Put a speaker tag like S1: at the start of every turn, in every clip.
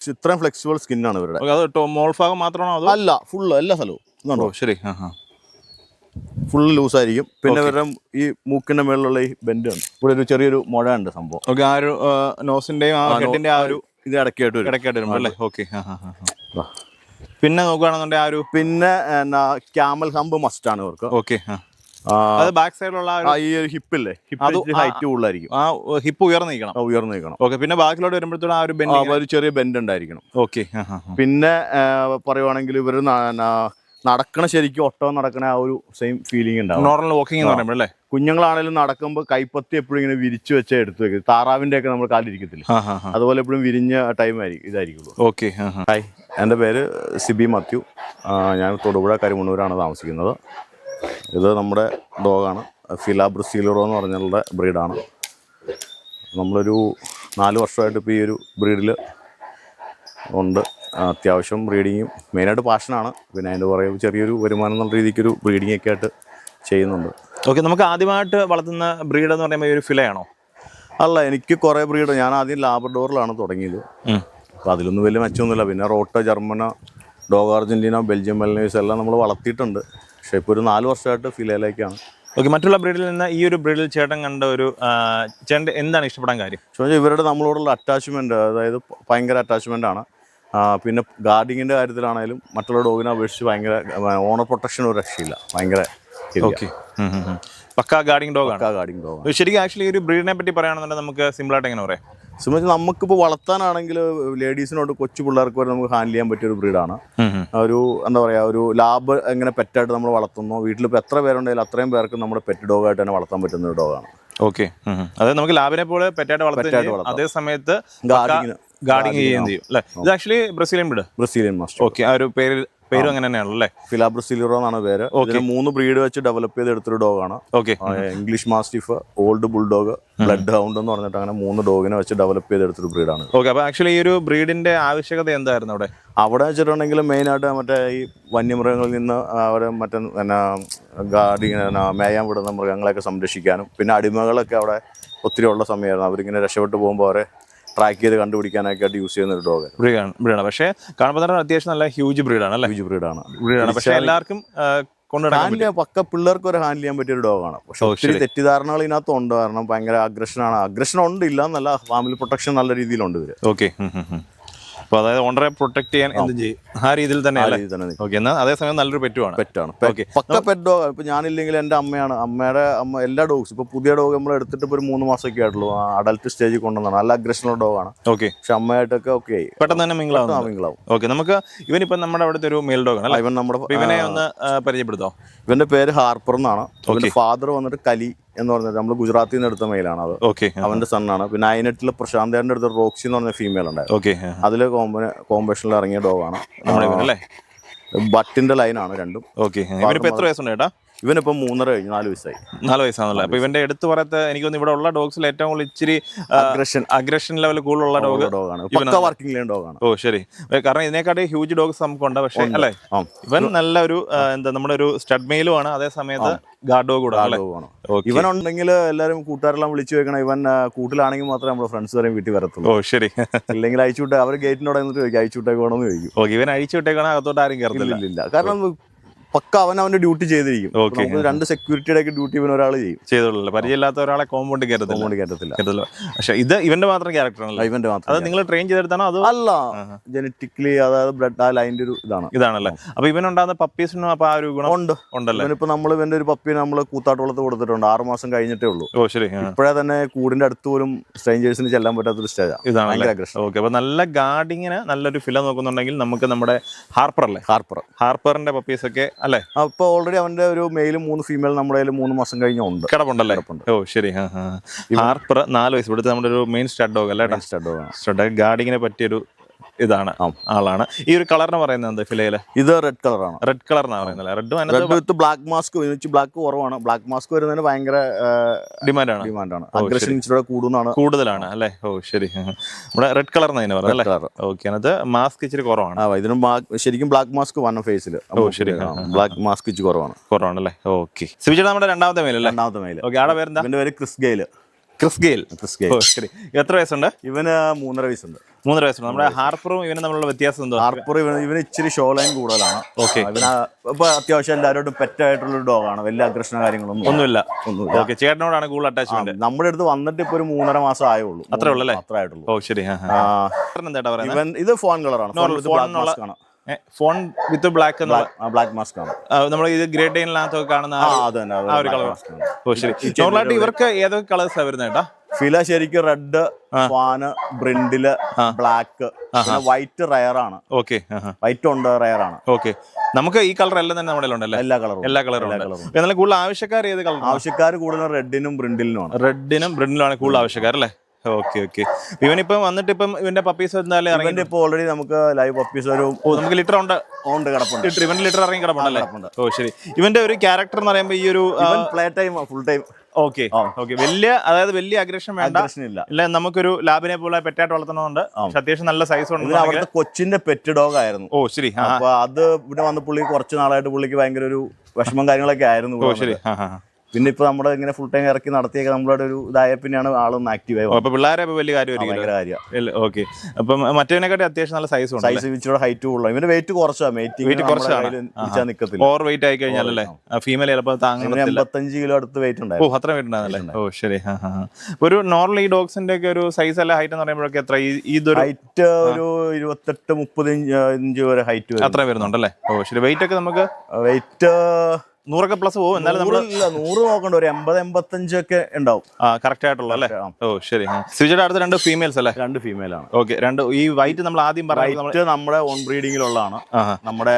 S1: ഇത്രയും ഫ്ലെക്സിബിൾ സ്കിന്നാണ് ഇവരുടെ.
S2: അത് ടോ- മോൾ ഭാഗം മാത്രമാണോ അതോ?
S1: അല്ല ഫുള്ള് എല്ലാ സ്ഥലവും.
S2: ശരി.
S1: ഫുള്ള് ലൂസായിരിക്കും പിന്നെ ഇവരുടെ ഈ മൂക്കിന്റെ മേളിലുള്ള ഈ ബെൻഡ് ഉണ്ട് ഇവിടെ ഒരു ചെറിയൊരു മുഴ ഉണ്ട് സംഭവം.
S2: ഓക്കെ ആ ഒരു നോസിന്റെയും ആ ഹെഡിന്റെ ആ ഒരു
S1: ഇത് ഇടയ്ക്കായിട്ട് വരും.
S2: ഇടയ്ക്കായിട്ട് വരുമ്പോൾ അല്ലേ? ഓക്കെ. പിന്നെ നോക്കുകയാണെന്നുണ്ടെങ്കിൽ ആ ഒരു
S1: പിന്നെ എന്നാ ക്യാമൽ ഹമ്പ് മസ്റ്റ് ആണ് ഇവർക്ക്.
S2: ഓക്കെ ആ, അത് ബാക്ക് സൈഡിലുള്ള
S1: ഈ ഒരു ഹിപ്പില്ലേ? ഹിപ്പ് ഹൈറ്റ് കൂടുതലായിരിക്കും.
S2: ആ ഹിപ്പ് ഉയർന്നു നിൽക്കണം.
S1: ഉയർന്നു നിൽക്കണം.
S2: ഓക്കെ പിന്നെ ബാക്കിലോട്ട് വരുമ്പോഴത്തേക്കും ആ ഒരു
S1: ആ, ഒരു ചെറിയ ബെൻഡ് ഉണ്ടായിരിക്കണം.
S2: ഓക്കെ.
S1: പിന്നെ പറയുവാണെങ്കിൽ ഇവർ നടക്കണ ശരിക്കും ഒട്ടം നടക്കണ ആ ഒരു സെയിം ഫീലിംഗ് ഉണ്ടാവും.
S2: നോർമൽ വാക്കിംഗ് എന്ന് പറയുമ്പോൾ അല്ലേ?
S1: കുഞ്ഞുങ്ങളാണെങ്കിലും നടക്കുമ്പോൾ കൈപ്പത്തി എപ്പോഴും ഇങ്ങനെ വിരിച്ചു വെച്ചേ എടുത്തു വെക്കും. താറാവിന്റെ ഒക്കെ നമ്മൾ കാലിരിക്കത്തില്ല അതുപോലെ എപ്പോഴും വിരിഞ്ഞ ടൈം ആയിരിക്കും ഇതായിരിക്കുള്ളൂ.
S2: ഓക്കെ
S1: ഹായ് എന്റെ പേര് സിബി മാത്യു. ഞാൻ തൊടുപുഴ കരിമണ്ണൂരാണ് താമസിക്കുന്നത്. ഇത് നമ്മുടെ ഡോഗാണ്. ഫില ബ്രസീലറോ എന്ന് പറഞ്ഞുള്ള ബ്രീഡാണ്. നമ്മളൊരു നാല് വർഷമായിട്ട് ഇപ്പോൾ ഈ ഒരു ബ്രീഡിൽ ഉണ്ട്. അത്യാവശ്യം ബ്രീഡിങ്ങും മെയിനായിട്ട് പാഷനാണ്. പിന്നെ അതിന്റെ പുറകെ ചെറിയൊരു വരുമാനം എന്നുള്ള രീതിക്കൊരു ബ്രീഡിംഗ് ഒക്കെ ആയിട്ട് ചെയ്യുന്നുണ്ട്.
S2: ഓക്കെ നമുക്ക് ആദ്യമായിട്ട് വളർത്തുന്ന ബ്രീഡ് എന്ന് പറയുമ്പോൾ ഈ ഒരു ഫിലയാണോ?
S1: അല്ല എനിക്ക് കുറേ ബ്രീഡ്. ഞാൻ ആദ്യം ലാബ്രഡോറിലാണ് തുടങ്ങിയത്. അപ്പോൾ അതിലൊന്നും വലിയ മെച്ചമൊന്നുമില്ല. പിന്നെ റോട്ട German dog Argentina Belgium Malinois എല്ലാം നമ്മൾ വളർത്തിയിട്ടുണ്ട്. പക്ഷേ ഇപ്പോൾ ഒരു നാല് വർഷമായിട്ട് ഫിലയിലേക്കാണ്
S2: ഓക്കെ മറ്റുള്ള ബ്രീഡിൽ നിന്ന് ഈ ഒരു ബ്രീഡിൽ ചേട്ടൻ കണ്ട ഒരു ചേട്ടൻ എന്താണ് ഇഷ്ടപ്പെടാൻ കാര്യം?
S1: ചോദിച്ചാൽ ഇവരുടെ നമ്മളോടുള്ള അറ്റാച്ച്മെന്റ് അതായത് ഭയങ്കര അറ്റാച്ച്മെന്റ് ആണ്. പിന്നെ ഗാർഡിങ്ങിന്റെ കാര്യത്തിലാണെങ്കിലും മറ്റുള്ള ഡോഗിനെ അപേക്ഷിച്ച് ഭയങ്കര ഓണർ പ്രൊട്ടക്ഷൻ ഒരു രക്ഷയില്ല. ഭയങ്കര
S2: ഓക്കെ പക്കാ ഗാർഡിങ് ഡോഗ് ആണ്.
S1: ഗാർഡിങ് ഡോഗ്
S2: ശരിക്കും ആക്ച്വലി ഒരു ബ്രീഡിനെ പറ്റി പറയുകയാണെന്നുണ്ടെങ്കിൽ നമുക്ക് സിമ്പിളായിട്ട് എങ്ങനെ പറയാം?
S1: സംബന്ധിച്ച് നമുക്കിപ്പോൾ വളർത്താനാണെങ്കിൽ ലേഡീസിനോട് കൊച്ചു പിള്ളേർക്ക് വരെ നമുക്ക് ഹാൻഡിൽ ചെയ്യാൻ പറ്റിയ ഒരു ബ്രീഡാണ് ഒരു എന്താ പറയുക ഒരു ലാബ് എങ്ങനെ പെറ്റായിട്ട് നമ്മൾ വളർത്തുന്നു വീട്ടിലിപ്പോൾ എത്ര പേരുണ്ടെങ്കിലും അത്രയും പേർക്ക് നമ്മുടെ പെറ്റ് ഡോഗായിട്ട് തന്നെ വളർത്താൻ പറ്റുന്ന ഒരു ഡോഗാണ്
S2: ഓക്കെ അതായത് നമുക്ക് ലാബിനെ പോലെ പെറ്റായിട്ട്
S1: പെറ്റായിട്ട്
S2: വളർത്തുകയും
S1: വളർത്താം.
S2: അതേ സമയത്ത്
S1: ഗാർഡിങ്ങിന്
S2: ഗാർഡിങ് ചെയ്യുകയും ചെയ്യും അല്ലേ? ഇത് actually Brazilian breed
S1: Brazilian master
S2: okay ആ ഒരു പേര് പേരും അങ്ങനെ തന്നെയാണല്ലേ അല്ലേ?
S1: ഫില ബ്രസീലിയറോ എന്നാണ് പേര്. ഇതിന് മൂന്ന് ബ്രീഡ് വെച്ച് ഡെവലപ്പ് ചെയ്ത് എടുത്തൊരു ഡോഗാണ്
S2: okay.
S1: English mastiff old bulldog bloodhound എന്ന് പറഞ്ഞിട്ട് അങ്ങനെ മൂന്ന് ഡോഗിനെ വെച്ച് ഡെവലപ്പ് ചെയ്തെടുത്തൊരു ബ്രീഡാണ്
S2: ഓക്കെ അപ്പൊ ആക്ച്വലി ഈ ഒരു ബ്രീഡിന്റെ ആവശ്യകത എന്തായിരുന്നു അവിടെ?
S1: അവിടെ വെച്ചിട്ടുണ്ടെങ്കിൽ മെയിനായിട്ട് മറ്റേ ഈ വന്യമൃഗങ്ങളിൽ നിന്ന് അവരെ മറ്റേ എന്നാ ഗാർഡി മേയാൻ വിടുന്ന മൃഗങ്ങളെയൊക്കെ സംരക്ഷിക്കാനും പിന്നെ അടിമകളൊക്കെ അവിടെ ഒത്തിരി ഉള്ള സമയമായിരുന്നു. അവരിങ്ങനെ രക്ഷപ്പെട്ടു പോകുമ്പോൾ അവരെ ട്രാക്ക് ചെയ്ത് കണ്ടുപിടിക്കാനൊക്കെ ആയിട്ട് യൂസ് ചെയ്യുന്ന ഒരു ഡോഗ്
S2: ബ്രീഡാണ് ബ്രീഡാണ് പക്ഷേ കാണുമ്പോൾ തന്നെ അത്യാവശ്യം നല്ല ഹ്യൂജ് ബ്രീഡാണ് അല്ലേ?
S1: ഹ്യൂജ് ബ്രീഡാണ്
S2: ബ്രീഡാണ് പക്ഷേ എല്ലാവർക്കും
S1: ഹാൻഡിൽ പക്ക പിള്ളേർക്ക് ഒരു ഹാൻഡിൽ ചെയ്യാൻ പറ്റിയ ഒരു ഡോഗാണ് പക്ഷെ
S2: ഓ,
S1: ഒത്തിരി തെറ്റിദ്ധാരണകൾ ഇതിനകത്തുണ്ട് കാരണം ഭയങ്കര അഗ്രഷനാണ് അഗ്രഷൻ ഉണ്ട് ഇല്ല എന്നല്ല. ഫാമിലി പ്രൊട്ടക്ഷൻ നല്ല രീതിയിലുണ്ട് ഇവർ.
S2: ഓക്കെ അപ്പൊ അതായത് ഓണറെ പ്രൊട്ടക്ട് ചെയ്യാൻ എന്തും ചെയ്യും. ആ രീതിയിൽ തന്നെ ഓക്കെ എന്നാൽ അതേസമയം നല്ലൊരു പെറ്റുമാണ്
S1: പെറ്റാണ്. പക്ക പെറ്റ് ഡോഗ് ഇപ്പൊ ഞാനില്ലെങ്കിൽ എന്റെ അമ്മയാണ്. അമ്മയുടെ അമ്മ എല്ലാ ഡോഗ്സ് ഇപ്പൊ പുതിയ ഡോഗ് നമ്മൾ എടുത്തിട്ട് ഒരു മൂന്ന് മാസമൊക്കെ ആയിട്ടുള്ളൂ. അഡൽട്ട് സ്റ്റേജിൽ കൊണ്ടുവന്നാണ് നല്ല അഗ്രഷനുള്ള ഡോഗാണ്
S2: ഓക്കെ
S1: പക്ഷെ അമ്മയായിട്ടൊക്കെ ഓക്കെ ആയി.
S2: പെട്ടെന്ന് തന്നെ
S1: മിങ്കിളാവും
S2: ഓക്കെ നമുക്ക് ഇവനിപ്പം നമ്മുടെ അവിടുത്തെ ഒരു മെയിൽ ഡോഗ് ആണ് അല്ലേ?
S1: ഇവൻ നമ്മുടെ
S2: ഇവനെ ഒന്ന് പരിചയപ്പെടുത്തോ.
S1: ഇവന്റെ പേര് ഹാർപ്പർ എന്നാണ്. ഫാദർ വന്നിട്ട് കലി. എന്ന് പറഞ്ഞത് നമ്മൾ ഗുജറാത്തിൽ നിന്ന് എടുത്ത മെയിലാണ് അത്.
S2: ഓക്കെ
S1: അവന്റെ സണ്ണാണ് പിന്നെ അയനെട്ടിൽ പ്രശാന്തേന്റെ അടുത്ത് റോക്സി എന്ന് പറഞ്ഞ ഫീമെയിൽ ഉണ്ടായിരുന്നു.
S2: ഓക്കെ
S1: അതിൽ കോമ്പറ്റീഷനിൽ ഇറങ്ങിയ ഡോഗാണ് ബട്ടിന്റെ ലൈനാണ് രണ്ടും.
S2: ഓക്കെ എത്ര വയസ്സുണ്ട് ചേട്ടാ?
S1: ഇവനിപ്പം മൂന്നര കഴിഞ്ഞു നാല് വയസ്സായി.
S2: നാല് വയസ്സാണല്ലേ അപ്പൊ ഇവന്റെ എടുത്തു പറയത്ത എനിക്ക് തോന്നുന്നു ഇവിടെ ഉള്ള ഡോഗ്സിൽ ഏറ്റവും കൂടുതൽ ഇച്ചിരി
S1: അഗ്രഷൻ
S2: അഗ്രഷൻ ലെവൽ കൂടുതലുള്ള ഡോഗ്
S1: ഡോഗാണ്. വർക്കിംഗ് ലൈൻ ഡോഗാണ്.
S2: ഓ ശരി. കാരണം ഇതിനെക്കാട്ടി ഹ്യൂജ് ഡോഗ്സ് നമുക്കുണ്ട്. പക്ഷേ അല്ലേ? ഇവൻ നല്ല ഒരു എന്താ നമ്മുടെ ഒരു സ്റ്റഡ് മെയിലും ആണ്. അതേ സമയത്ത് ഗാർഡ് ഡോഗ് കൂടെ
S1: ഇവനുണ്ടെങ്കിൽ എല്ലാവരും കൂട്ടുകാരെല്ലാം വിളിച്ചു വെക്കണം ഇവൻ കൂട്ടിലാണെങ്കിൽ മാത്രമേ നമ്മുടെ ഫ്രണ്ട്സ് വരെയും വീട്ടിൽ വരത്തുള്ളൂ.
S2: ഓ ശരി.
S1: അല്ലെങ്കിൽ അയച്ചു വിട്ടേ അവർ ഗേറ്റിനോട് എന്നിട്ട് ചോദിക്കും അയച്ചു വിട്ടേക്ക് വേണമെന്ന് ചോദിക്കും.
S2: ഓക്കെ ഇവൻ അയച്ചു വിട്ടേക്കാണെങ്കിൽ അകത്തോട്ട് ആരും കയറത്തില്ല
S1: കാരണം പക്ക അവൻ അവന്റെ ഡ്യൂട്ടി ചെയ്തിരിക്കും.
S2: ഓക്കെ
S1: നമുക്ക് രണ്ട് സെക്യൂരിറ്റിയുടെ ഒക്കെ ഡ്യൂട്ടി ഇവൻ ഒരാൾ ചെയ്യും.
S2: ചെയ്തോളൂ പരിചയമില്ലാത്ത ഒരാളെ കോമ്പൗണ്ട് കയറത്തില്ല
S1: കോമ്പൗണ്ട് കയറ്റത്തില്ല.
S2: കയറത്തില്ല പക്ഷേ ഇത് ഇവന്റെ മാത്രം ക്യാരക്ടർ ആണല്ലോ?
S1: ഇവന്റെ
S2: അത്
S1: മാത്രം
S2: നിങ്ങൾ ട്രെയിൻ ചെയ്തെടുത്താണോ അത്
S1: അല്ല. ജനറ്റിക്കലി അതായത് ബ്ലഡ് ആ ലൈന്റെ ഒരു ഇതാണ്.
S2: ഇതാണല്ലേ? അപ്പൊ ഇവനുണ്ടാകുന്ന പപ്പീസിനും അപ്പൊ ആ ഒരു ഗുണം
S1: ഉണ്ട്.
S2: ഉണ്ടല്ലോ?
S1: ഇവനിപ്പോ നമ്മൾ ഇവന്റെ ഒരു പപ്പിയെ നമ്മൾ കൂത്താട്ടുളത്ത് കൊടുത്തിട്ടുണ്ട്. ആറ് മാസം കഴിഞ്ഞിട്ടേ ഉള്ളൂ.
S2: ഓ ശരി.
S1: ഇപ്പോഴേ തന്നെ കൂടിന്റെ അടുത്ത് പോലും സ്ട്രേഞ്ചേഴ്സിന് ചെല്ലാൻ പറ്റാത്തൊരു സ്റ്റേജാണ് ഇതാണ്
S2: ഓക്കെ അപ്പൊ നല്ല ഗാർഡിങ്ങിന് നല്ലൊരു ഫില നോക്കുന്നുണ്ടെങ്കിൽ നമുക്ക് നമ്മുടെ ഹാർപ്പർ അല്ലേ?
S1: ഹാർപ്പർ
S2: ഹാർപ്പറിന്റെ പപ്പീസ് ഒക്കെ അല്ലേ?
S1: അപ്പൊ ഓൾറെഡി അവന്റെ ഒരു മെയിലും മൂന്ന് ഫീമെയിൽ നമ്മുടെ കയ്യിൽ മൂന്ന് മാസം കഴിഞ്ഞുണ്ട്
S2: കിടപ്പുണ്ടല്ലേ?
S1: കിടപ്പുണ്ട്.
S2: ഓ ശരി. നാല് വയസ്സ്. ഇവിടുത്തെ നമ്മുടെ ഒരു മെയിൻ സ്റ്റഡ് ഡോഗ് അല്ലേ
S1: സ്റ്റഡോഗാണ്
S2: സ്റ്റഡ് ഗാർഡിങ്ങിനെ പറ്റിയൊരു ഇതാണ് ആളാണ്. ഈ ഒരു കളറിന് പറയുന്നത് എന്താ ഫിലയിൽ?
S1: ഇത് റെഡ് കളറാണ്
S2: റെഡ് കളർ എന്നാ പറയുന്നത് റെഡും
S1: red with black mask black കുറവാണ്. ബ്ലാക്ക് മാസ്ക് വരുന്നതിന് ഭയങ്കര
S2: ഡിമാൻഡ് ആണ്.
S1: ഡിമാൻഡാണ് അഗ്രഷൻ ഇച്ചിരി കൂടുന്നതാണ്
S2: കൂടുതലാണ് അല്ലേ? ഓ ശരി. നമ്മുടെ റെഡ് കളർ എന്നതിന് പറയുന്നത്
S1: കളർ
S2: ഓക്കെ അതിനകത്ത് മാസ്ക് ഇച്ചിരി കുറവാണ്.
S1: ഇതിന് ഇതിനും ശരിക്കും ബ്ലാക്ക് മാസ്ക് വന്ന ഫേസിൽ ഓ
S2: ശരി.
S1: ബ്ലാക്ക് മാസ്ക് ഇച്ചിരി കുറവാണ്.
S2: കുറവാണ് അല്ലേ? ഓക്കെ സിവിച്ചേട്ടാ നമ്മുടെ രണ്ടാമത്തെ മെയിലല്ലേ
S1: രണ്ടാമത്തെ മേല
S2: ഓക്കെ ആടെ പേരെന്താ?
S1: പേര് Chris Gayle.
S2: Chris Gayle.
S1: Chris Gayle.
S2: എത്ര വയസ്സുണ്ട്?
S1: ഇവന് മൂന്നര വയസ്സുണ്ട്.
S2: മൂന്നര വയസ്സുണ്ട് നമ്മുടെ ഹാർപ്പറും ഇവനും തമ്മിലുള്ള വ്യത്യാസം എന്തോ
S1: ഹാർപ്പർ ഇവന് ഇവന് ഇച്ചിരി ഷോ ലൈൻ കൂടുതലാണ്.
S2: ഓക്കെ
S1: ഇവന് ഇപ്പൊ അത്യാവശ്യം എല്ലാവരോടും പെറ്റായിട്ടുള്ള ഒരു ഡോഗാണ്. വലിയ അഗ്രഷണ കാര്യങ്ങളൊന്നും.
S2: ഒന്നുമില്ല.
S1: ഒന്നുമില്ല.
S2: ഓക്കെ ചേട്ടനോടാണ് കൂടുതൽ അറ്റാച്ച്മെന്റ്
S1: നമ്മുടെ അടുത്ത് വന്നിട്ട് ഇപ്പൊ ഒരു മൂന്നര മാസം ആയുള്ളൂ.
S2: അത്രേ ഉള്ളൂ അല്ലേ?
S1: അത്രേ ആയിട്ടുള്ളൂ.
S2: ഓ ശരി.
S1: ഇവൻ ഇത് ഫോൺ കളറാണ്.
S2: Fawn with black
S1: black mask ആണ്.
S2: നമ്മൾ ഇത് ഗ്രേറ്റ് ഡെയിനിനകത്തൊക്കെ കാണുന്ന
S1: ആ
S2: ഒരു കളർ ഓ ശരി. നോർമലായിട്ട് ഇവർക്ക് ഏതൊക്കെ കളേഴ്സാണ് വരുന്നത് കേട്ടാ
S1: ഫില ശരിക്കും red fawn brindle black white rare ആണ്
S2: ഓക്കെ
S1: വൈറ്റ് ഉണ്ട് റയർ ആണ്
S2: ഓക്കെ. നമുക്ക് ഈ കളർ എല്ലാം തന്നെ നമ്മുടെ ഉണ്ടല്ലേ
S1: എല്ലാ കളറും
S2: എല്ലാ കളറും. എന്നാലും കൂടുതൽ ആവശ്യക്കാർ ഏത് കളർ
S1: ആവശ്യക്കാർ കൂടുതൽ റെഡിനും ബ്രിൻഡിലിനുമാണ്
S2: റെഡിനും ബ്രിഡിനുമാണ് കൂടുതൽ ആവശ്യക്കാർ അല്ലേ? Okay okay. ഇവനിപ്പം വന്നിട്ട് ഇപ്പം ഇവന്റെ പപ്പീസ് എന്തായാലും ഇറങ്ങി
S1: ഇവന്റെ ഇപ്പൊ ഓൾറെഡി നമുക്ക് ലൈവ് പപ്പീസ് ഒരു
S2: ഓ നമുക്ക് ലിറ്റർ ഉണ്ട്.
S1: ഉണ്ട് കിടപ്പുണ്ട്.
S2: ലിറ്റർ ഇവന്റെ ലിറ്റർ ഇറങ്ങി കിടപ്പുണ്ടല്ലേ
S1: കിടപ്പുണ്ട്.
S2: ഓ ശരി. ഇവന്റെ ഒരു ക്യാരക്ടർ എന്ന് പറയുമ്പോൾ ഈ ഒരു
S1: ഇവൻ play time full time
S2: okay okay. വലിയ അതായത് വലിയ അഗ്രഷൻ വേണ്ട.
S1: പ്രശ്നമില്ല
S2: ഇല്ല. നമുക്കൊരു ലാബിനെ പോലെ പെറ്റായിട്ട് വളർത്തുന്നതുകൊണ്ട് പക്ഷെ അത്യാവശ്യം നല്ല സൈസ് ഉണ്ട്
S1: അവിടുത്തെ കൊച്ചിന്റെ പെറ്റ് ഡോഗ് ആയിരുന്നു.
S2: ഓ ശരി. ആ
S1: അപ്പൊ അത് ഇവിടെ വന്ന് പുള്ളി കുറച്ച് നാളായിട്ട് പുള്ളിക്ക് ഭയങ്കര ഒരു വിഷമം കാര്യങ്ങളൊക്കെ ആയിരുന്നു ഓ
S2: ശരി.
S1: വന്നിട്ട്.
S2: ആ ആ ആ.
S1: പിന്നെ ഇപ്പൊ നമ്മുടെ ഇങ്ങനെ ഫുൾ ടൈം ഇറക്കി നടത്തിയൊക്കെ നമ്മളോട് ഒരു ഇതായ പിന്നെയാണ് ആളൊന്ന് ആക്റ്റീവ് ആയത്
S2: ഓ, അപ്പൊ പിള്ളേരെ വലിയ
S1: കാര്യം
S2: ഓക്കെ അപ്പൊ മറ്റേതിനെക്കാട്ടി അത്യാവശ്യം നല്ല സൈസ് ഉണ്ട്
S1: സൈസ് ഇച്ചിരി ഹൈറ്റ് കൂടുതലാണ് ഇവന്റെ വെയിറ്റ് കുറച്ചാണ്
S2: Weight
S1: മേറ്റിംഗ്
S2: കുറച്ചാണ്.
S1: പിടിച്ചാൽ നിക്കത്തില്ല.
S2: ഓവർ വെയിറ്റ് ആയി കഴിഞ്ഞാലല്ലേ? ഫീമെയിൽ ചിലപ്പോൾ
S1: ഇവന്
S2: താങ്ങുന്നില്ല
S1: എൺപത്തഞ്ച് കിലോ അടുത്ത് വെയിറ്റ്
S2: ഓ
S1: ഉണ്ടായിരുന്നു.
S2: അത്ര വെയിറ്റ് ഉണ്ടായിരുന്നല്ലേ ഓ ശരി. ഒരു നോർമൽ ഈ ഡോഗ്സിന്റെ ഒക്കെ ഒരു സൈസ് അല്ല ഹൈറ്റ് എന്ന് പറയുമ്പോഴൊക്കെ എത്ര? ഇതൊരു
S1: ഹൈറ്റ് ഒരു ഇരുപത്തെട്ട് മുപ്പത് ഇഞ്ച് വരെ ഹൈറ്റ്
S2: അത്ര വരുന്നുണ്ടല്ലേ? ഓ ശരി. വെയിറ്റ് ഒക്കെ നമുക്ക്
S1: വെയിറ്റ്
S2: നൂറൊക്കെ പ്ലസ് പോകും. എന്നാലും നമ്മൾ
S1: നൂറ് നോക്കണ്ട ഒരു എൺപത് എൺപത്തഞ്ചൊക്കെ ഉണ്ടാവും.
S2: കറക്റ്റ് ആയിട്ടുള്ള അല്ലേ? ഓ ശരി. ശ്രീജയുടെ അടുത്ത് രണ്ട് ഫീമെയിൽസ് അല്ലേ?
S1: രണ്ട് ഫീമെയിൽ ആണ്.
S2: ഓക്കെ രണ്ട് ഈ വൈറ്റ് നമ്മൾ ആദ്യം
S1: പറഞ്ഞത് നമ്മുടെ ഓൺ ബ്രീഡിങ്ങിലുള്ളതാണ്. നമ്മുടെ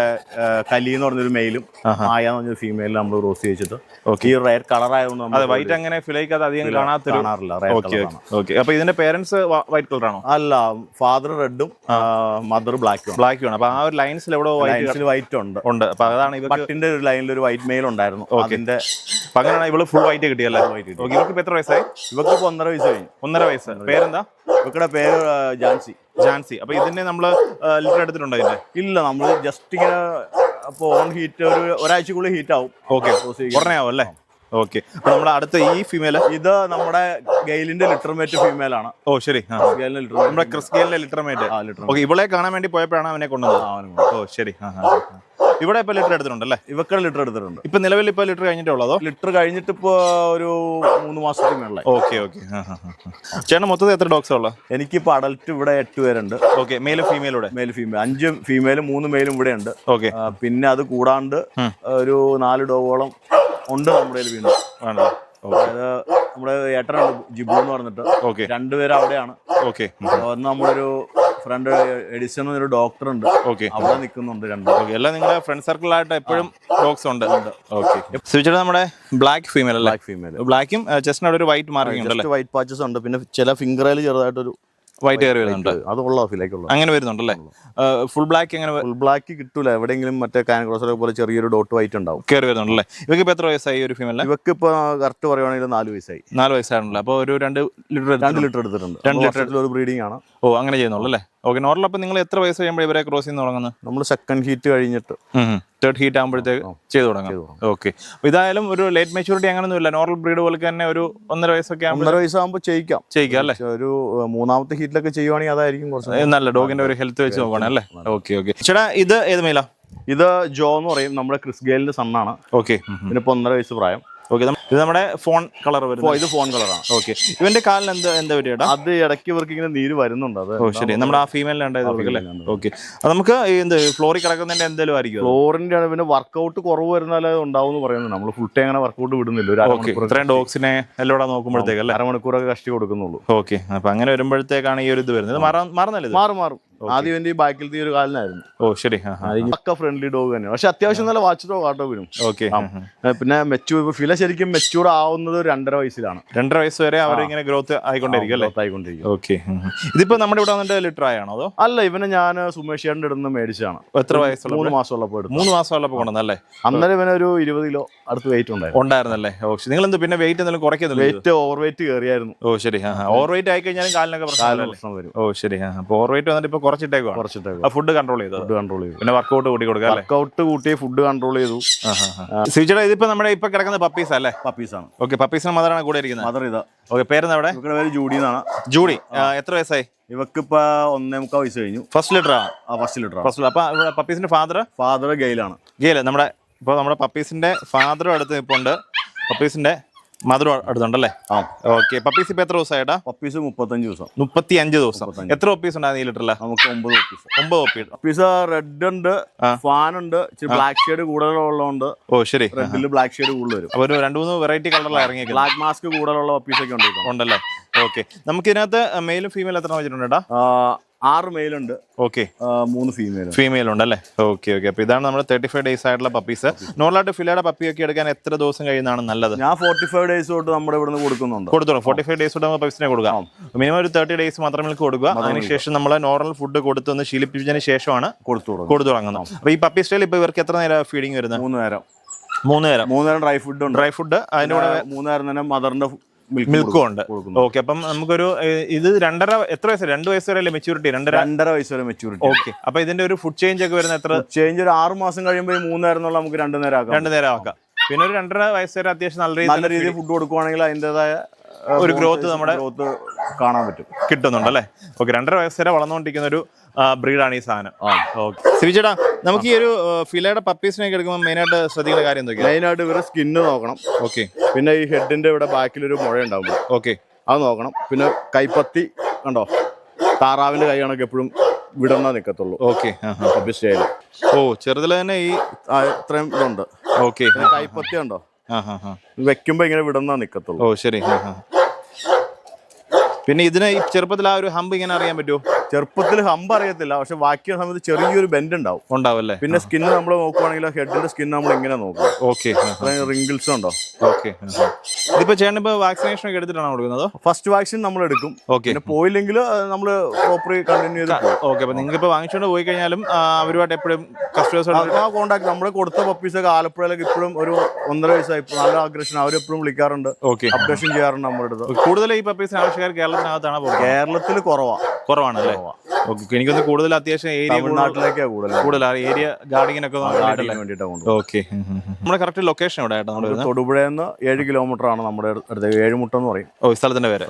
S1: കലി എന്ന് പറഞ്ഞൊരു മെയിലും ആയ എന്ന് പറഞ്ഞൊരു ഫീമെയിലും നമ്മൾ റോസ് ചെയ്യിച്ചിട്ട്
S2: ഓക്കെ
S1: ഈ റയർ കളർ ആയതുകൊണ്ട്
S2: അതെ വൈറ്റ് അങ്ങനെ ഫിലൈക്കാതെ അധികം കാണാത്ത
S1: കാണാറില്ല റയർ
S2: ഓക്കെ അപ്പൊ ഇതിന്റെ പേരൻസ് വൈറ്റ് കളർ ആണോ?
S1: അല്ല ഫാദർ റെഡും മദർ ബ്ലാക്കും
S2: ബ്ലാക്കും ആണ്. അപ്പൊ ആ ഒരു ലൈൻസിൽ എവിടെ വൈറ്റ്
S1: വൈറ്റ് ഉണ്ട്.
S2: ഉണ്ട്. അപ്പൊ അതാണ്
S1: പട്ടിന്റെ ഒരു ലൈനിൽ ഒരു വൈറ്റ് മെയിൽ ഉണ്ടായിരുന്നു. അതിന്റെ
S2: അങ്ങനെയാണ് ഇവൾ ഫുൾ വൈറ്റ് കിട്ടിയല്ലേ ഓക്കെ ഇവർക്ക് എത്ര വയസ്സായി?
S1: ഇവർക്ക് ഇപ്പൊ ഒന്നര വയസ്സ് കഴിഞ്ഞു.
S2: ഒന്നര വയസ്സ്. പേരെന്താ?
S1: ഇവക്കടെ പേര് ജാൻസി.
S2: ജാൻസി. അപ്പൊ ഇതിനെ നമ്മൾ ലിറ്റർ എടുത്തിട്ടുണ്ടോ ഇതിന്റെ?
S1: ഇല്ല നമ്മൾ ജസ്റ്റ് ഇങ്ങനെ അപ്പൊ ഓൺ ഹീറ്റ് ഒരു ഒരാഴ്ചക്കുള്ളിൽ ഹീറ്റ് ആവും.
S2: ഓക്കെ ഉടനെ ആവും അല്ലേ? ഓക്കെ അപ്പൊ നമ്മുടെ അടുത്ത ഈ ഫീമെയിൽ
S1: ഇത് നമ്മുടെ ഗെയിലിന്റെ ലിറ്റർമേറ്റ് ഫീമെയിൽ ആണ്.
S2: ഓ ശരി. നമ്മുടെ ക്രിസ്ഗെയിലിന്റെ ലിറ്റർ മേറ്റ്
S1: ആ
S2: ഓക്കെ ഇവളെ കാണാൻ വേണ്ടി പോയപ്പോഴാണ് അവനെ കൊണ്ടുവന്നത്? ഓ ശരി. ആ. ഇവിടെ ഇപ്പൊ ലിറ്റർ എടുത്തിട്ടുണ്ടല്ലേ
S1: ഇവക്കെ ലിറ്റർ എടുത്തിട്ടുണ്ട്.
S2: ഇപ്പൊ നിലവിൽ ഇപ്പൊ ലിറ്റർ കഴിഞ്ഞിട്ടേ ഉള്ളതോ
S1: ലിറ്റർ കഴിഞ്ഞിട്ട് ഇപ്പൊ ഒരു മൂന്ന് മാസത്തിന് മേളിലായി.
S2: Okay okay. ചേട്ടൻ മൊത്തത്തിൽ എത്ര ഡോഗ്സ് ഉള്ള
S1: എനിക്കിപ്പോ അഡൽട്ട് ഇവിടെ എട്ട് പേരുണ്ട്.
S2: ഓക്കെ മെയിലും ഫീമെയിലൂടെ
S1: മെയിൽ ഫീമെയിൽ അഞ്ച് ഫീമെയിലും മൂന്ന് മെയിലും ഇവിടെ ഉണ്ട്
S2: ഓക്കെ.
S1: പിന്നെ അത് കൂടാണ്ട് ഒരു നാല് ഡോഗോളം ഉണ്ട് നമ്മുടെ കയ്യിൽ വീണ്ടും.
S2: ആണോ
S1: അതായത് നമ്മുടെ ഏട്ടനുണ്ട് ജിബു എന്ന് പറഞ്ഞിട്ട്.
S2: ഓക്കെ.
S1: രണ്ടുപേരും അവിടെയാണ്.
S2: ഓക്കെ.
S1: ഒന്ന് നമ്മളൊരു ഫ്രണ്ട് എഡിഷൻ ഒരു ഡോക്ടർ ഉണ്ട്
S2: ഓക്കെ
S1: അവിടെ നിൽക്കുന്നുണ്ട് രണ്ട്.
S2: ഓക്കെ എല്ലാം നിങ്ങളുടെ ഫ്രണ്ട് സർക്കിളായിട്ട് എപ്പോഴും ഡോഗ്സ് ഉണ്ട്. ഓക്കെ സ്വിച്ചിട്ട് നമ്മുടെ ബ്ലാക്ക് ഫീമെയിൽ അല്ലേ?
S1: ബ്ലാക്ക് ഫീമെയിൽ
S2: ബ്ലാക്കും ചെസ്റ്റിന് അവിടെ ഒരു വൈറ്റ് മാർക്കിംഗ്
S1: ഉണ്ട് വൈറ്റ് പാച്ചസ് ഉണ്ട്. പിന്നെ ചില ഫിംഗറിൽ ചെറുതായിട്ടൊരു
S2: വൈറ്റ് കയറി വരുന്നുണ്ട്.
S1: അത് ഉള്ള ഓഫിലേക്കുള്ള
S2: അങ്ങനെ വരുന്നുണ്ടല്ലേ? ഫുൾ ബ്ലാക്ക് എങ്ങനെ
S1: ഫുൾ ബ്ലാക്ക് കിട്ടൂല. എവിടെയെങ്കിലും മറ്റേ കാനക്രോസറൊക്കെ പോലെ ചെറിയൊരു ഡോട്ട് വൈറ്റ് ഉണ്ടാവും.
S2: കയറി വരുന്നുണ്ടല്ലേ? ഇപ്പൊ എത്ര വയസ്സായി ഒരു ഫീമെയിൽ
S1: ഇവക്ക് ഇപ്പൊ കറക്റ്റ് പറയുവാണെങ്കിൽ നാല് വയസ്സായി.
S2: നാല് വയസ്സാണല്ലോ അപ്പോൾ ഒരു രണ്ട് ലിറ്റർ
S1: രണ്ട് ലിറ്റർ എടുത്തിട്ടുണ്ട്.
S2: രണ്ട്
S1: രണ്ട് ലിറ്റർ ഒരു ബ്രീഡിംഗ് ആണ്.
S2: ഓ അങ്ങനെ ചെയ്യുന്നുള്ളൂ അല്ലേ? ഓക്കെ നോർമൽ അപ്പോൾ നിങ്ങൾ എത്ര വയസ്സ് കഴിയുമ്പോൾ ഇവരെ ക്രോസ് ചെയ്യുന്ന തുടങ്ങുന്നത്?
S1: നമ്മൾ സെക്കൻഡ് ഹീറ്റ് കഴിഞ്ഞിട്ട്.
S2: തേർഡ് ഹീറ്റ് ആകുമ്പോഴത്തേക്ക് ചെയ്തു തുടങ്ങാം. ഓക്കെ ഇതായാലും ഒരു ലേറ്റ് മെച്ചൂരിറ്റി അങ്ങനെ ഒന്നുമില്ല നോർമൽ ബ്രീഡ് പോലെ തന്നെ ഒരു ഒന്നര വയസ്സൊക്കെ
S1: ഒന്നര വയസ്സാകുമ്പോൾ ചെയ്യിക്കാം.
S2: ചെയ്യിക്കാം അല്ലേ?
S1: ഒരു മൂന്നാമത്തെ ഹീറ്റിലൊക്കെ ചെയ്യുവാണെങ്കിൽ അതായിരിക്കും കുറച്ച്
S2: നല്ല ഡോഗിന്റെ ഒരു ഹെൽത്ത് വെച്ച് നോക്കണം അല്ലേ? ഓക്കെ ഓക്കെ ചേട്ടാ ഇത് ഏത് മേലാ
S1: ഇത് ജോ എന്ന് പറയും. നമ്മുടെ ക്രിസ് ഗെയിലിന്റെ സണ്ണാണ്.
S2: ഓക്കെ
S1: ഇതിനിപ്പോ ഒന്നര വയസ്സ് പ്രായം.
S2: ഓക്കെ ഇത് നമ്മുടെ ഫോൺ കളർ വരുന്നത്.
S1: ഇത് ഫോൺ കളറാണ്
S2: ഓക്കെ ഇവന്റെ കാലിന് എന്ത് എന്താ പറ്റിയേട്ടാ?
S1: അത് ഇടയ്ക്ക് ഇവർക്ക് ഇങ്ങനെ നീര് വരുന്നുണ്ട് അത്
S2: ഓ ശരി. നമ്മുടെ ആ ഫീമെയിലുണ്ടായത് ഓക്കെ അത് നമുക്ക് എന്ത് ഫ്ലോറിൽ കിടക്കുന്നതിന്റെ എന്തെങ്കിലും ആയിരിക്കും
S1: ഫ്ലോറിന്റെ ആണ് പിന്നെ വർക്കൗട്ട് കുറവ് വരുന്നാലേ ഉണ്ടാവും പറയുന്നത്. നമ്മൾ ഫുൾ ടൈം അങ്ങനെ വർക്കൗട്ട് വിടുന്നില്ല.
S2: ഇത്രയും ഡോഗ്സിനെ എല്ലാം നോക്കുമ്പോഴത്തേക്ക് അല്ലേ?
S1: അരമണിക്കൂറൊക്കെ കഷ്ടി കൊടുക്കുന്നുള്ളൂ.
S2: ഓക്കെ അപ്പൊ അങ്ങനെ വരുമ്പോഴത്തേക്കാണ് ഈ ഒരു ഇത് വരുന്നത്. മാറാൻ മാറാ മാറുന്നല്ലേ
S1: മാറും മാറും. ആദ്യം എന്റെ ഈ ബാക്കിലത്തെ ഈ ഒരു കാലിനായിരുന്നു.
S2: ഓ ശരി.
S1: പക്ക ഫ്രണ്ട്ലി ഡോഗ് തന്നെയാണ് പക്ഷെ അത്യാവശ്യം നല്ല വാച്ച് ഡോഗ് ആട്ടോ വരും
S2: ഓക്കെ.
S1: പിന്നെ മെച്ചൂർ ഫില ശരിക്കും മെച്ചൂർ ആവുന്നത് ഒരു രണ്ടര വയസ്സിലാണ്.
S2: രണ്ടര വയസ്സ് വരെ അവർ ഇങ്ങനെ ഗ്രോത്ത് ആയിക്കൊണ്ടിരിക്കും അല്ലേ?
S1: ആയിക്കൊണ്ടിരിക്കും.
S2: ഓക്കെ ഇതിപ്പോ നമ്മുടെ ഇവിടെ വന്നിട്ട് ലിറ്റർ ആയാണോ അതോ?
S1: അല്ല ഇവനെ ഞാൻ സുമേഷ് ചേട്ടൻ ഇടുന്ന മേടിച്ചാണ് മേടിച്ചതാണ്.
S2: എത്ര വയസ്സുള്ള
S1: മൂന്ന് മാസം ഉള്ളപ്പോൾ എടുത്തു
S2: മൂന്ന് മാസം ഉള്ളപ്പോ കൊണ്ടുവന്നല്ലേ
S1: അന്നേരം ഇവനെ ഒരു ഇരുപത് കിലോ അടുത്ത് വെയിറ്റ് ഉണ്ടായിരുന്നു.
S2: ഉണ്ടായിരുന്നല്ലേ? ഓ നിങ്ങൾ എന്ത് പിന്നെ വെയിറ്റ് എന്തെങ്കിലും കുറയ്ക്കുന്നില്ല
S1: വെയിറ്റ് ഓവർ വെയിറ്റ് കയറിയായിരുന്നു.
S2: ഓ ശരി. ഓവർ വെയിറ്റ് ആയി കഴിഞ്ഞാലും കാലിനൊക്കെ
S1: കാലിന് പ്രശ്നം വരും.
S2: ഓ ശരി. അപ്പോൾ ഓവർ വെയിറ്റ് വന്നിട്ട് ഇപ്പൊ
S1: കുറച്ചിട്ടേക്ക്
S2: ഫുഡ് കൺട്രോൾ
S1: ഫുഡ് കൺട്രോൾ ചെയ്തു.
S2: പിന്നെ വർക്കൗട്ട് കൂട്ടി കൊടുക്കുക അല്ലേ?
S1: വർക്കൗട്ട് കൂട്ടി ഫുഡ് കൺട്രോൾ ചെയ്തു.
S2: ഇതിപ്പോ നമ്മുടെ ഇപ്പൊ കിടക്കുന്ന പപ്പീസ് അല്ലേ?
S1: പപ്പീസാണ്
S2: ഓക്കെ പപ്പീസിന് മദറാണ് കൂടെ ഇരിക്കുന്നത്.
S1: മദർ ഇതാ.
S2: ഓക്കെ പേരെന്താ അവിടെ?
S1: ഇവിടെ പേര് ജൂഡി എന്നാണ്.
S2: ജൂഡി. എത്ര വയസ്സായി?
S1: ഇവക്കിപ്പോ ഒന്നേ മുക്കാൽ വയസ്സ് കഴിഞ്ഞു.
S2: ഫസ്റ്റ് ലിറ്റർ
S1: ആ? ഫസ്റ്റ് ലിറ്റർ
S2: ഫസ്റ്റ് അപ്പൊ ഇവിടെ പപ്പീസിന്റെ ഫാദർ
S1: ഫാദർ ഗെയിലാണ്.
S2: ഗെയിൽ നമ്മുടെ ഇപ്പൊ നമ്മുടെ പപ്പീസിന്റെ ഫാദറും അടുത്ത് നിൽപ്പുണ്ട് പപ്പീസിന്റെ മദറും അടുത്തുണ്ടല്ലേ? ഓക്കെ പപ്പീസ് ഇപ്പൊ എത്ര ദിവസമായിട്ടാ
S1: പപ്പീസ് മുപ്പത്തഞ്ച് ദിവസം.
S2: മുപ്പത്തി അഞ്ച് ദിവസം എത്ര പപ്പീസ് ഉണ്ടായിരുന്നു ഈ ലിറ്ററിൽ?
S1: നമുക്ക് ഒമ്പത് പപ്പീസ്
S2: ഒമ്പത് ഒപ്പീസ്
S1: പപ്പീസ് റെഡ് ഉണ്ട് ഫാൻ ഉണ്ട് ബ്ലാക്ക് ഷെയ്ഡ് കൂടുതലുള്ളതുകൊണ്ട്
S2: ഓ ശരി.
S1: റെഡിൽ ബ്ലാക്ക് ഷെയ്ഡ് കൂടുതൽ വരും.
S2: അപ്പൊ ഒരു രണ്ട് മൂന്ന് വെറൈറ്റി കളറിലാണ് ഇറങ്ങി
S1: ബ്ലാക്ക് മാസ്ക് കൂടുതലുള്ള പപ്പീസ് ഒക്കെ ഉണ്ട്
S2: ഉണ്ടല്ലോ? ഓക്കെ നമുക്ക് ഇതിനകത്ത് മെയിലും ഫീമെയിലും എത്ര വെച്ചിട്ടുണ്ട്
S1: ആറ് മെയിൽ ഉണ്ട്.
S2: ഓക്കെ
S1: മൂന്ന് ഫീമെയിൽ
S2: ഫീമെയിൽ ഉണ്ട് അല്ലേ? ഓക്കെ ഓക്കെ അപ്പൊ ഇതാണ് നമ്മുടെ തേർട്ടി ഫൈവ് ഡേയ്സ് ആയിട്ടുള്ള പപ്പീസ് നോർമലായിട്ട് ഫിലയുടെ പപ്പിയൊക്കെ എടുക്കാൻ എത്ര ദിവസം കഴിയുന്നതാണ് നല്ലത്?
S1: ഞാൻ ഫോർട്ടി ഫൈവ് ഡേയ്സ് തൊട്ട് നമ്മുടെ ഇവിടുന്ന് കൊടുക്കുന്നുണ്ട്.
S2: കൊടുത്തോളൂ. ഫോർട്ടി ഫൈവ് ഡേയ്സ് തൊട്ട് പപ്പീസിനെ കൊടുക്കാം. മിനിമം ഒരു തേർട്ടി ഡേയ്സ് മാത്രമേ കൊടുക്കുക. അതിനുശേഷം നമ്മൾ നോർമൽ ഫുഡ് കൊടുത്തൊന്ന് ശീലിപ്പിച്ചതിന് ശേഷമാണ്
S1: കൊടുത്തു
S2: കൊടുത്തു തുടങ്ങുന്നത്. അപ്പൊ ഈ പപ്പി സ്റ്റൈൽ ഇപ്പൊ ഇവർക്ക് എത്ര നേരം ഫീഡിങ് വരുന്നത്?
S1: മൂന്ന് നേരം.
S2: മൂന്ന് നേരം.
S1: മൂന്ന് നേരം ഡ്രൈ ഫുഡ് ഉണ്ട്.
S2: ഡ്രൈ ഫുഡ് അതിന്റെ കൂടെ
S1: മൂന്ന് നേരം തന്നെ മദറിന്റെ
S2: മിൽക്കും ഉണ്ട്. ഓക്കെ അപ്പം നമുക്കൊരു ഇത് രണ്ടര എത്ര വയസ്സ്? രണ്ട് വയസ്സ് വരെ അല്ലേ മെച്ചൂരിറ്റി രണ്ടര
S1: രണ്ടര വയസ്സ് വരെ മെച്ചൂരിറ്റി
S2: ഓക്കെ അപ്പൊ ഇതിന്റെ ഒരു ഫുഡ് ചേഞ്ച് ഒക്കെ വരുന്ന എത്ര?
S1: ചേഞ്ച് ഒരു ആറ് മാസം കഴിയുമ്പോൾ മൂന്ന് നേരം എന്നുള്ള നമുക്ക് രണ്ട് നേരം ആക്കാം.
S2: രണ്ട് നേരം ആക്കാം. പിന്നെ ഒരു രണ്ടര വയസ്സ് വരെ അത്യാവശ്യം നല്ല
S1: നല്ല
S2: രീതിയിൽ
S1: രീതിയിൽ ഫുഡ് കൊടുക്കുവാണെങ്കിൽ അതിന്റെതായ
S2: ഒരു ഗ്രോത്ത് നമ്മുടെ-
S1: ഗ്രോത്ത് കാണാൻ പറ്റും.
S2: കിട്ടുന്നുണ്ട് അല്ലേ ഓക്കെ രണ്ടര വയസ്സ് വരെ വളർന്നുകൊണ്ടിരിക്കുന്ന ഒരു ബ്രീഡാണ് ഈ സാധനം. ഓക്കെ സിവിചേട്ടാ നമുക്ക് ഈ ഒരു ഫിലയുടെ പപ്പീസിനൊക്കെ എടുക്കുമ്പോൾ മെയിനായിട്ട് ശ്രദ്ധിക്കുന്ന കാര്യം എന്തൊക്കെയാണ്
S1: മെയിനായിട്ട് ഇവരുടെ സ്കിന്ന് നോക്കണം.
S2: ഓക്കെ
S1: പിന്നെ ഈ ഹെഡിന്റെ ഇവിടെ ബാക്കിലൊരു മുഴ ഉണ്ടാവും.
S2: ഓക്കെ
S1: അത് നോക്കണം. പിന്നെ കൈപ്പത്തി കണ്ടോ? താറാവിന്റെ കൈ കണക്ക് എപ്പോഴും വിടർന്നാ നിക്കത്തുള്ളൂ.
S2: ഓക്കെ
S1: സ്റ്റൈൽ
S2: ഓ ചെറുതിൽ തന്നെ ഈ
S1: ഇത്രയും ഇതുണ്ട്.
S2: ഓക്കെ
S1: കൈപ്പത്തി ഉണ്ടോ?
S2: ആ ഹാ ഹാ
S1: വെക്കുമ്പോ ഇങ്ങനെ വിടർന്നാ നിക്കത്തുള്ളൂ.
S2: ഓ ശരി. പിന്നെ ഇതിന് ചെറുപ്പത്തിൽ ആ ഒരു ഹമ്പ് ഇങ്ങനെ അറിയാൻ പറ്റുമോ
S1: ചെറുപ്പത്തിൽ ഹമ്പ് അറിയത്തില്ല. പക്ഷെ ബാക്കിയുള്ള സമയത്ത് ചെറിയൊരു ബെൻഡ് ഉണ്ടാവും.
S2: ഉണ്ടാവല്ലേ?
S1: പിന്നെ സ്കിന്ന് നമ്മൾ നോക്കുവാണെങ്കിൽ ഹെഡിന്റെ സ്കിൻ നമ്മൾ ഇങ്ങനെ നോക്കും.
S2: ഓക്കെ
S1: റിംഗിൾസ് റിങ്കിൾസ് ഉണ്ടോ?
S2: ഓക്കെ ഇതിപ്പോ ചേട്ടൻ ഇപ്പൊ വാക്സിനേഷൻ ഒക്കെ എടുത്തിട്ടാണോ കൊടുക്കുന്നത്?
S1: ഫസ്റ്റ് വാക്സിൻ നമ്മൾ എടുക്കും.
S2: ഓക്കെ
S1: പിന്നെ പോയില്ലെങ്കിൽ നമ്മൾ പ്രോപ്പർ കണ്ടിന്യൂ ചെയ്ത്
S2: ഓക്കെ അപ്പൊ നിങ്ങൾക്ക് ഇപ്പൊ വാങ്ങിച്ചുകൊണ്ട് പോയി കഴിഞ്ഞാലും അവരുമായിട്ട് എപ്പോഴും കസ്റ്റമേഴ്സ്
S1: ആ കോണ്ടാക്ട് നമ്മൾ കൊടുത്ത പപ്പീസൊക്കെ ആലപ്പുഴയിലൊക്കെ ഇപ്പോഴും ഒരു ഒന്നര വയസ്സായി നല്ല അഗ്രഷൻ അവരെപ്പോഴും വിളിക്കാറുണ്ട്.
S2: ഓക്കെ
S1: അപ്ഡേഷൻ ചെയ്യാറുണ്ട് നമ്മുടെ അടുത്ത്.
S2: കൂടുതൽ ഈ പപ്പീസിന് ആവശ്യക്കാർ കേരളത്തിനകത്താണ് കേരളത്തിൽ
S1: കേരളത്തിൽ കുറവാണ്
S2: കുറവാണല്ലേ? ഓക്കെ എനിക്കൊന്ന് കൂടുതൽ അത്യാവശ്യം ഏരിയ
S1: നാട്ടിലേക്കാ കൂടുതൽ.
S2: കൂടുതൽ ഏരിയ ഗാർഡിങ്ങിനൊക്കെ
S1: ഗാർഡിങ്ങിന് വേണ്ടിയിട്ടാണ്
S2: ഓക്കെ നമ്മുടെ കറക്റ്റ് ലൊക്കേഷൻ എവിടെ ആയിട്ടാണ് വരുന്നത്
S1: ഏഴ് കിലോമീറ്റർ ആണ് നമ്മുടെ ഏഴുമുട്ടെന്ന് ഏഴുമുട്ടം എന്ന് പറയും.
S2: ഓ സ്ഥലത്തിന്റെ പേര്.